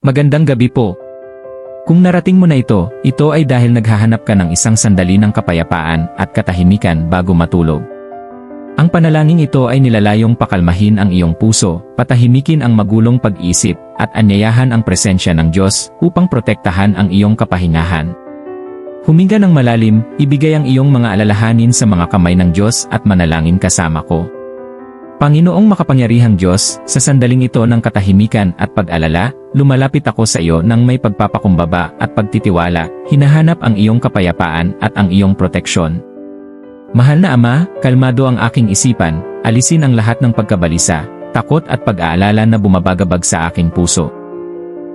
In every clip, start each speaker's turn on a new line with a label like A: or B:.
A: Magandang gabi po. Kung narating mo na ito, ito ay dahil naghahanap ka ng isang sandali ng kapayapaan at katahimikan bago matulog. Ang panalangin ito ay nilalayong pakalmahin ang iyong puso, patahimikin ang magulong pag-isip, at anyayahan ang presensya ng Diyos upang protektahan ang iyong kapahingahan. Huminga ng malalim, ibigay ang iyong mga alalahanin sa mga kamay ng Diyos at manalangin kasama ko. Panginoong makapangyarihang Diyos, sa sandaling ito ng katahimikan at pag-alala, lumalapit ako sa iyo ng may pagpapakumbaba at pagtitiwala, hinahanap ang iyong kapayapaan at ang iyong proteksyon. Mahal na Ama, kalmado ang aking isipan, alisin ang lahat ng pagkabalisa, takot at pag-aalala na bumabagabag sa aking puso.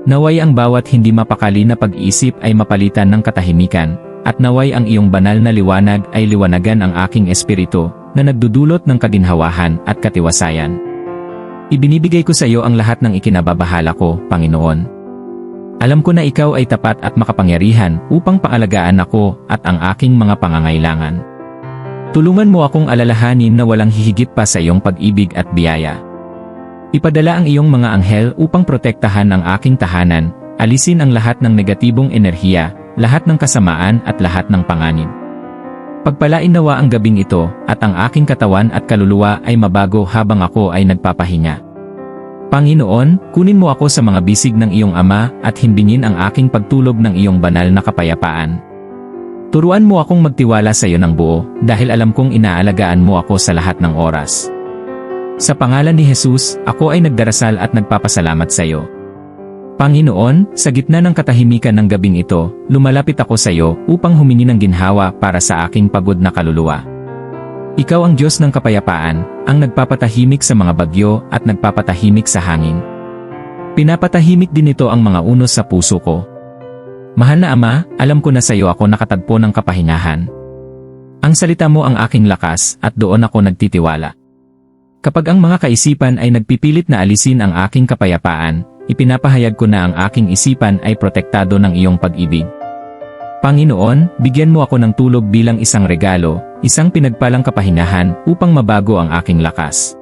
A: Naway ang bawat hindi mapakali na pag-iisip ay mapalitan ng katahimikan, at naway ang iyong banal na liwanag ay liwanagan ang aking espiritu, na nagdudulot ng kaginhawahan at katiwasayan. Ibinibigay ko sa iyo ang lahat ng ikinababahala ko, Panginoon. Alam ko na ikaw ay tapat at makapangyarihan upang paalagaan ako at ang aking mga pangangailangan. Tulungan mo akong alalahanin na walang hihigit pa sa iyong pag-ibig at biyaya. Ipadala ang iyong mga anghel upang protektahan ang aking tahanan, alisin ang lahat ng negatibong enerhiya, lahat ng kasamaan at lahat ng panganib. Pagpalain nawa ang gabing ito, at ang aking katawan at kaluluwa ay mabago habang ako ay nagpapahinga. Panginoon, kunin mo ako sa mga bisig ng iyong ama at himbingin ang aking pagtulog ng iyong banal na kapayapaan. Turuan mo akong magtiwala sa iyo ng buo, dahil alam kong inaalagaan mo ako sa lahat ng oras. Sa pangalan ni Jesus, ako ay nagdarasal at nagpapasalamat sa iyo. Panginoon, sa gitna ng katahimikan ng gabing ito, lumalapit ako sa iyo upang humingi ng ginhawa para sa aking pagod na kaluluwa. Ikaw ang Diyos ng kapayapaan, ang nagpapatahimik sa mga bagyo at nagpapatahimik sa hangin. Pinapatahimik din ito ang mga unos sa puso ko. Mahal na Ama, alam ko na sa iyo ako nakatagpo ng kapahingahan. Ang salita mo ang aking lakas at doon ako nagtitiwala. Kapag ang mga kaisipan ay nagpipilit na alisin ang aking kapayapaan, ipinapahayag ko na ang aking isipan ay protektado ng iyong pag-ibig. Panginoon, bigyan mo ako ng tulog bilang isang regalo, isang pinagpalang kapahingahan upang mabago ang aking lakas.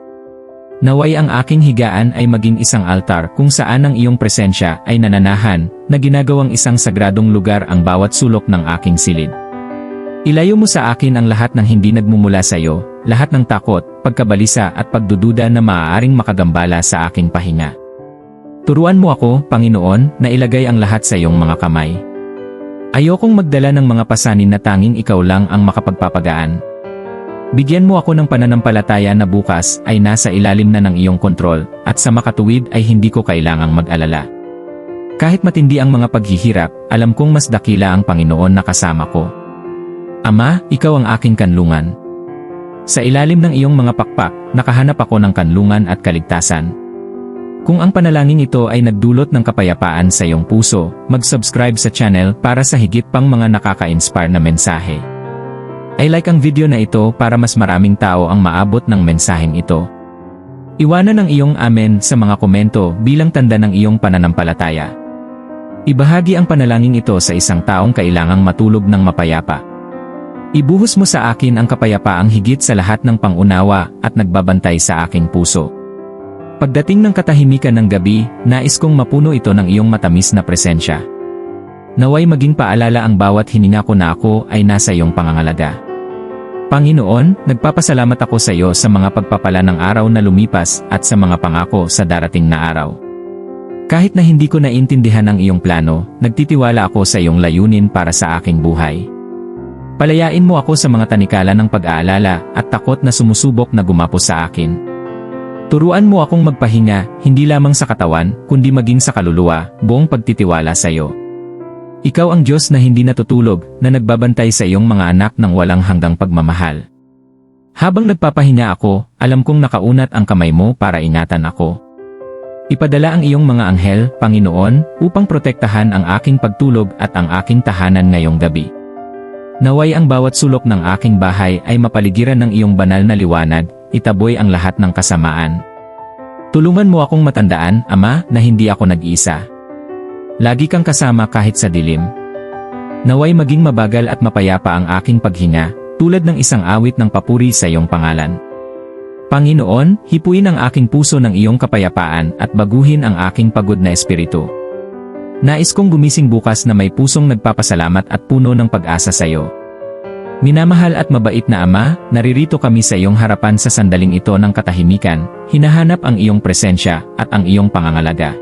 A: Naway ang aking higaan ay maging isang altar kung saan ang iyong presensya ay nananahan, na ginagawang isang sagradong lugar ang bawat sulok ng aking silid. Ilayo mo sa akin ang lahat ng hindi nagmumula sa iyo, lahat ng takot, pagkabalisa at pagdududa na maaaring makagambala sa aking pahinga. Turuan mo ako, Panginoon, na ilagay ang lahat sa iyong mga kamay. Ayokong magdala ng mga pasanin na tanging ikaw lang ang makapagpapagaan. Bigyan mo ako ng pananampalataya na bukas ay nasa ilalim na ng iyong kontrol, at sa makatuwid ay hindi ko kailangang mag-alala. Kahit matindi ang mga paghihirap, alam kong mas dakila ang Panginoon na kasama ko. Ama, ikaw ang aking kanlungan. Sa ilalim ng iyong mga pakpak, nakahanap ako ng kanlungan at kaligtasan. Kung ang panalangin ito ay nagdulot ng kapayapaan sa iyong puso, mag-subscribe sa channel para sa higit pang mga nakaka-inspire na mensahe. I like ang video na ito para mas maraming tao ang maabot ng mensaheng ito. Iwanan ang iyong amen sa mga komento bilang tanda ng iyong pananampalataya. Ibahagi ang panalangin ito sa isang taong kailangang matulog ng mapayapa. Ibuhos mo sa akin ang kapayapaang higit sa lahat ng pangunawa at nagbabantay sa aking puso. Pagdating ng katahimikan ng gabi, nais kong mapuno ito ng iyong matamis na presensya. Naway maging paalala ang bawat hininga ko na ako ay nasa iyong pangangalaga. Panginoon, nagpapasalamat ako sa iyo sa mga pagpapala ng araw na lumipas at sa mga pangako sa darating na araw. Kahit na hindi ko naintindihan ang iyong plano, nagtitiwala ako sa iyong layunin para sa aking buhay. Palayain mo ako sa mga tanikala ng pag-aalala at takot na sumusubok na gumapo sa akin. Turuan mo akong magpahinga, hindi lamang sa katawan, kundi maging sa kaluluwa, buong pagtitiwala sa iyo. Ikaw ang Diyos na hindi natutulog, na nagbabantay sa iyong mga anak ng walang hanggang pagmamahal. Habang nagpapahinga ako, alam kong nakaunat ang kamay mo para ingatan ako. Ipadala ang iyong mga anghel, Panginoon, upang protektahan ang aking pagtulog at ang aking tahanan ngayong gabi. Naway ang bawat sulok ng aking bahay ay mapaligiran ng iyong banal na liwanag, itaboy ang lahat ng kasamaan. Tulungan mo akong matandaan, Ama, na hindi ako nag-iisa. Lagi kang kasama kahit sa dilim. Naway maging mabagal at mapayapa ang aking paghinga, tulad ng isang awit ng papuri sa iyong pangalan. Panginoon, hipuin ang aking puso ng iyong kapayapaan at baguhin ang aking pagod na espiritu. Nais kong gumising bukas na may pusong nagpapasalamat at puno ng pag-asa sa iyo. Minamahal at mabait na Ama, naririto kami sa iyong harapan sa sandaling ito ng katahimikan, hinahanap ang iyong presensya at ang iyong pangangalaga.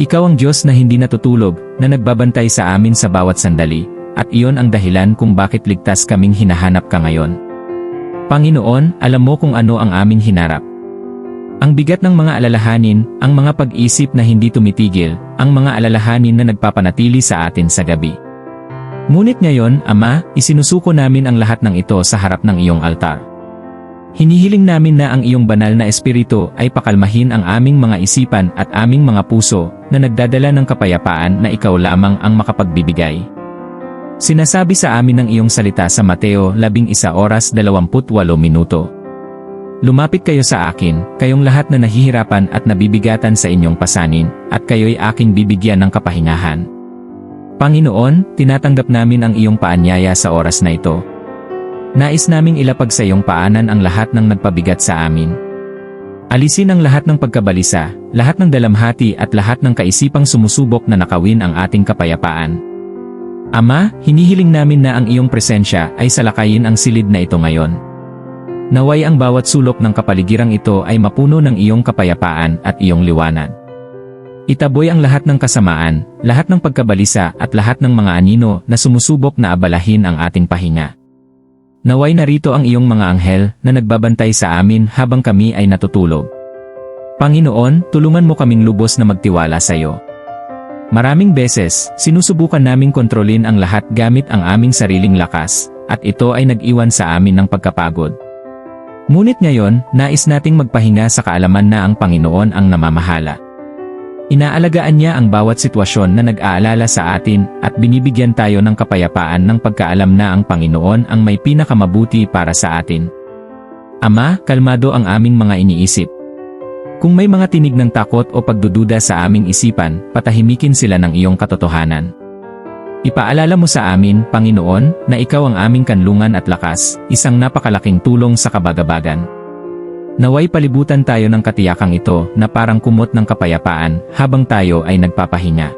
A: Ikaw ang Diyos na hindi natutulog, na nagbabantay sa amin sa bawat sandali, at iyon ang dahilan kung bakit ligtas kaming hinahanap ka ngayon. Panginoon, alam mo kung ano ang aming hinarap. Ang bigat ng mga alalahanin, ang mga pag-isip na hindi tumitigil, ang mga alalahanin na nagpapanatili sa atin sa gabi. Ngunit ngayon, Ama, isinusuko namin ang lahat ng ito sa harap ng iyong altar. Hinihiling namin na ang iyong banal na espiritu ay pakalmahin ang aming mga isipan at aming mga puso na nagdadala ng kapayapaan na ikaw lamang ang makapagbibigay. Sinasabi sa amin ng iyong salita sa Mateo 11 oras 28 minuto. Lumapit kayo sa akin, kayong lahat na nahihirapan at nabibigatan sa inyong pasanin, at kayo'y aking bibigyan ng kapahingahan. Panginoon, tinatanggap namin ang iyong paanyaya sa oras na ito. Nais naming ilapag sa iyong paanan ang lahat ng nagpabigat sa amin. Alisin ang lahat ng pagkabalisa, lahat ng dalamhati at lahat ng kaisipang sumusubok na nakawin ang ating kapayapaan. Ama, hinihiling namin na ang iyong presensya ay salakayin ang silid na ito ngayon. Naway ang bawat sulok ng kapaligirang ito ay mapuno ng iyong kapayapaan at iyong liwanag. Itaboy ang lahat ng kasamaan, lahat ng pagkabalisa at lahat ng mga anino na sumusubok na abalahin ang ating pahinga. Naway narito ang iyong mga anghel na nagbabantay sa amin habang kami ay natutulog. Panginoon, tulungan mo kaming lubos na magtiwala sa iyo. Maraming beses, sinusubukan naming kontrolin ang lahat gamit ang aming sariling lakas, at ito ay nag-iwan sa amin ng pagkapagod. Ngunit ngayon, nais nating magpahinga sa kaalaman na ang Panginoon ang namamahala. Inaalagaan niya ang bawat sitwasyon na nag-aalala sa atin at binibigyan tayo ng kapayapaan ng pagkaalam na ang Panginoon ang may pinakamabuti para sa atin. Ama, kalmado ang aming mga iniisip. Kung may mga tinig ng takot o pagdududa sa aming isipan, patahimikin sila ng iyong katotohanan. Ipaalala mo sa amin, Panginoon, na ikaw ang aming kanlungan at lakas, isang napakalaking tulong sa kabagabagan. Naway palibutan tayo ng katiyakang ito na parang kumot ng kapayapaan habang tayo ay nagpapahinga.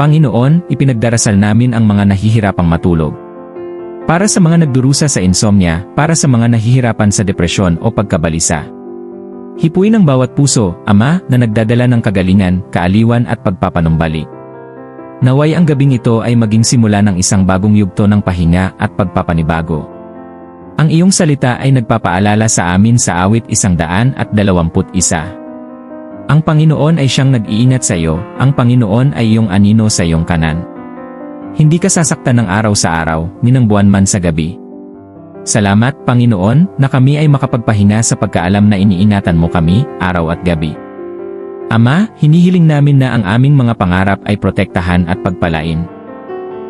A: Panginoon, ipinagdarasal namin ang mga nahihirapang matulog. Para sa mga nagdurusa sa insomnia, para sa mga nahihirapan sa depresyon o pagkabalisa. Hipuin ang bawat puso, Ama, na nagdadala ng kagalingan, kaaliwan at pagpapanumbalik. Naway ang gabing ito ay maging simula ng isang bagong yugto ng pahinga at pagpapanibago. Ang iyong salita ay nagpapaalala sa amin sa awit isang daan at dalawamput isa. Ang Panginoon ay siyang nag-iingat sa iyo, ang Panginoon ay iyong anino sa iyong kanan. Hindi ka sasaktan ng araw sa araw, minang buwan man sa gabi. Salamat, Panginoon, na kami ay makapagpahinga sa pagkaalam na iniingatan mo kami, araw at gabi. Ama, hinihiling namin na ang aming mga pangarap ay protektahan at pagpalain.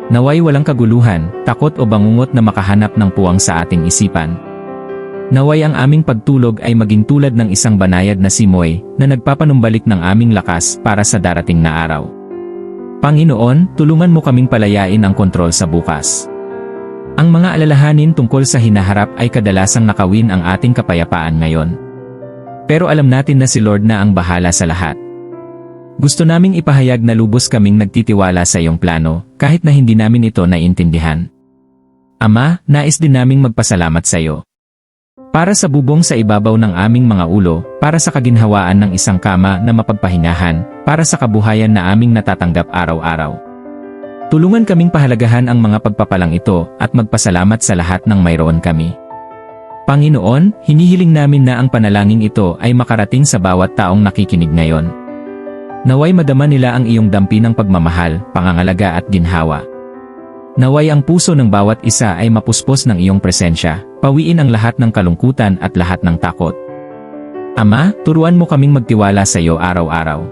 A: Naway walang kaguluhan, takot o bangungot na makahanap ng puwang sa ating isipan. Naway ang aming pagtulog ay maging tulad ng isang banayad na simoy na nagpapanumbalik ng aming lakas para sa darating na araw. Panginoon, tulungan mo kaming palayain ang kontrol sa bukas. Ang mga alalahanin tungkol sa hinaharap ay kadalasang nakawin ang ating kapayapaan ngayon. Pero alam natin na si Lord na ang bahala sa lahat. Gusto naming ipahayag na lubos kaming nagtitiwala sa iyong plano, kahit na hindi namin ito naiintindihan. Ama, nais din naming magpasalamat sa iyo. Para sa bubong sa ibabaw ng aming mga ulo, para sa kaginhawaan ng isang kama na mapagpahingahan, para sa kabuhayan na aming natatanggap araw-araw. Tulungan kaming pahalagahan ang mga pagpapalang ito at magpasalamat sa lahat ng mayroon kami. Panginoon, hinihiling namin na ang panalangin ito ay makarating sa bawat taong nakikinig ngayon. Naway madama nila ang iyong dampi ng pagmamahal, pangangalaga at ginhawa. Naway ang puso ng bawat isa ay mapuspos ng iyong presensya, pawiin ang lahat ng kalungkutan at lahat ng takot. Ama, turuan mo kaming magtiwala sa iyo araw-araw.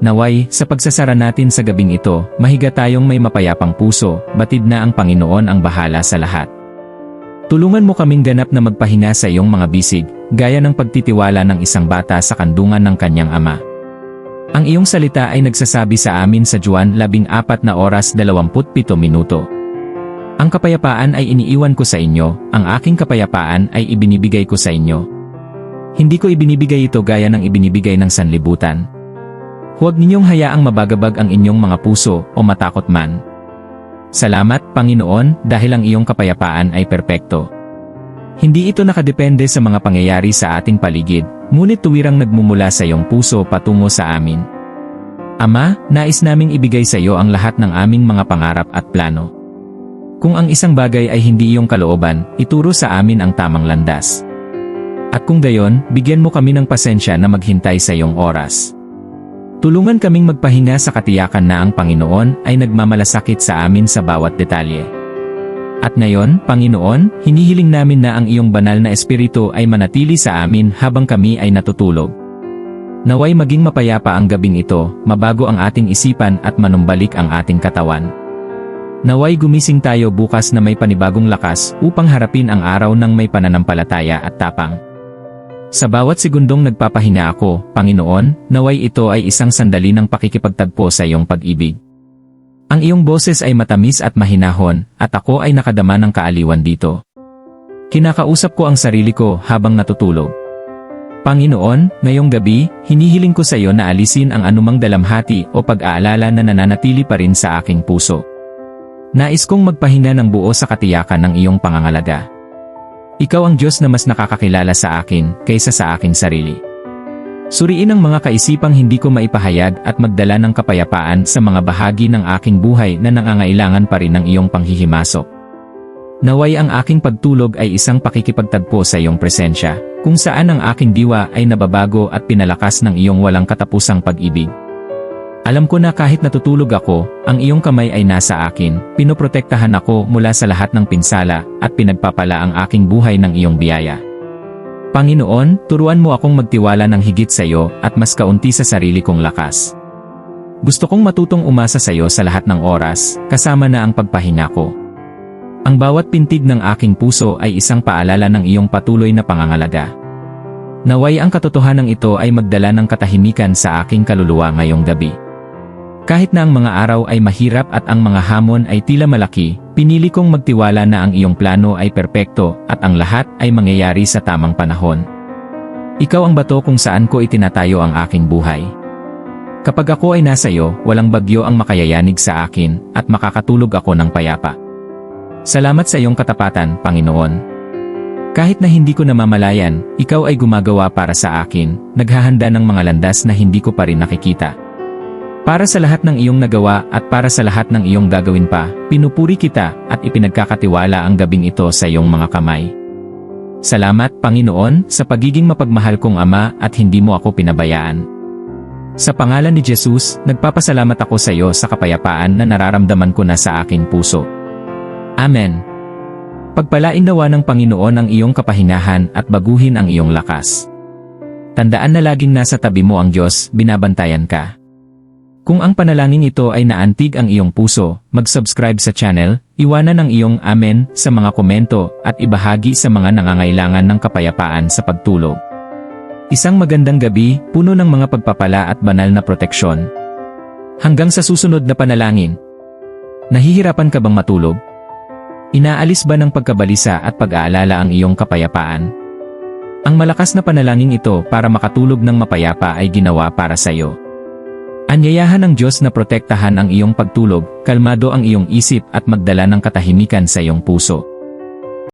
A: Naway, sa pagsasara natin sa gabing ito, mahiga tayong may mapayapang puso, batid na ang Panginoon ang bahala sa lahat. Tulungan mo kaming ganap na magpahinga sa iyong mga bisig, gaya ng pagtitiwala ng isang bata sa kandungan ng kanyang ama. Ang iyong salita ay nagsasabi sa amin sa Juan 14 na oras 27 minuto. Ang kapayapaan ay iniiwan ko sa inyo, ang aking kapayapaan ay ibinibigay ko sa inyo. Hindi ko ibinibigay ito gaya ng ibinibigay ng sanlibutan. Huwag ninyong hayaang mabagabag ang inyong mga puso o matakot man. Salamat, Panginoon, dahil ang iyong kapayapaan ay perpekto. Hindi ito nakadepende sa mga pangyayari sa ating paligid, ngunit tuwirang nagmumula sa iyong puso patungo sa amin. Ama, nais naming ibigay sa iyo ang lahat ng aming mga pangarap at plano. Kung ang isang bagay ay hindi iyong kalooban, ituro sa amin ang tamang landas. At kung gayon, bigyan mo kami ng pasensya na maghintay sa iyong oras. Tulungan kaming magpahinga sa katiyakan na ang Panginoon ay nagmamalasakit sa amin sa bawat detalye. At ngayon, Panginoon, hinihiling namin na ang iyong banal na espiritu ay manatili sa amin habang kami ay natutulog. Naway maging mapayapa ang gabing ito, mabago ang ating isipan at manumbalik ang ating katawan. Naway gumising tayo bukas na may panibagong lakas upang harapin ang araw ng may pananampalataya at tapang. Sa bawat segundong nagpapahinga ako, Panginoon, naway ito ay isang sandali ng pakikipagtagpo sa iyong pag-ibig. Ang iyong boses ay matamis at mahinahon, at ako ay nakadama ng kaaliwan dito. Kinakausap ko ang sarili ko habang natutulog. Panginoon, ngayong gabi, hinihiling ko sa iyo na alisin ang anumang dalamhati o pag-aalala na nananatili pa rin sa aking puso. Nais kong magpahinga ng buo sa katiyakan ng iyong pangangalaga. Ikaw ang Diyos na mas nakakakilala sa akin kaysa sa aking sarili. Suriin ang mga kaisipang hindi ko maipahayag at magdala ng kapayapaan sa mga bahagi ng aking buhay na nangangailangan pa rin ng iyong panghihimasok. Naway ang aking pagtulog ay isang pakikipagtagpo sa iyong presensya, kung saan ang aking diwa ay nababago at pinalakas ng iyong walang katapusang pag-ibig. Alam ko na kahit natutulog ako, ang iyong kamay ay nasa akin, pinoprotektahan ako mula sa lahat ng pinsala, at pinagpapala ang aking buhay ng iyong biyaya. Panginoon, turuan mo akong magtiwala ng higit sa iyo at mas kaunti sa sarili kong lakas. Gusto kong matutong umasa sa iyo sa lahat ng oras, kasama na ang pagpahinga ko. Ang bawat pintig ng aking puso ay isang paalala ng iyong patuloy na pangangalaga. Naway ang katotohanan ito ay magdala ng katahimikan sa aking kaluluwa ngayong gabi. Kahit na ang mga araw ay mahirap at ang mga hamon ay tila malaki, pinili kong magtiwala na ang iyong plano ay perpekto at ang lahat ay mangyayari sa tamang panahon. Ikaw ang bato kung saan ko itinatayo ang aking buhay. Kapag ako ay nasa iyo, walang bagyo ang makayayanig sa akin at makakatulog ako ng payapa. Salamat sa iyong katapatan, Panginoon. Kahit na hindi ko namamalayan, ikaw ay gumagawa para sa akin, naghahanda ng mga landas na hindi ko pa rin nakikita. Para sa lahat ng iyong nagawa at para sa lahat ng iyong gagawin pa, pinupuri kita at ipinagkakatiwala ang gabing ito sa iyong mga kamay. Salamat, Panginoon, sa pagiging mapagmahal kong Ama at hindi mo ako pinabayaan. Sa pangalan ni Jesus, nagpapasalamat ako sa iyo sa kapayapaan na nararamdaman ko na sa aking puso. Amen. Pagpalain nawa ng Panginoon ang iyong kapahinahan at baguhin ang iyong lakas. Tandaan na laging nasa tabi mo ang Diyos, binabantayan ka. Kung ang panalangin ito ay naantig ang iyong puso, mag-subscribe sa channel, iwanan ang iyong amen sa mga komento at ibahagi sa mga nangangailangan ng kapayapaan sa pagtulog. Isang magandang gabi, puno ng mga pagpapala at banal na proteksyon. Hanggang sa susunod na panalangin. Nahihirapan ka bang matulog? Inaalis ba ng pagkabalisa at pag-aalala ang iyong kapayapaan? Ang malakas na panalangin ito para makatulog ng mapayapa ay ginawa para sa iyo. Anyayahan ng Diyos na protektahan ang iyong pagtulog, kalmado ang iyong isip at magdala ng katahimikan sa iyong puso.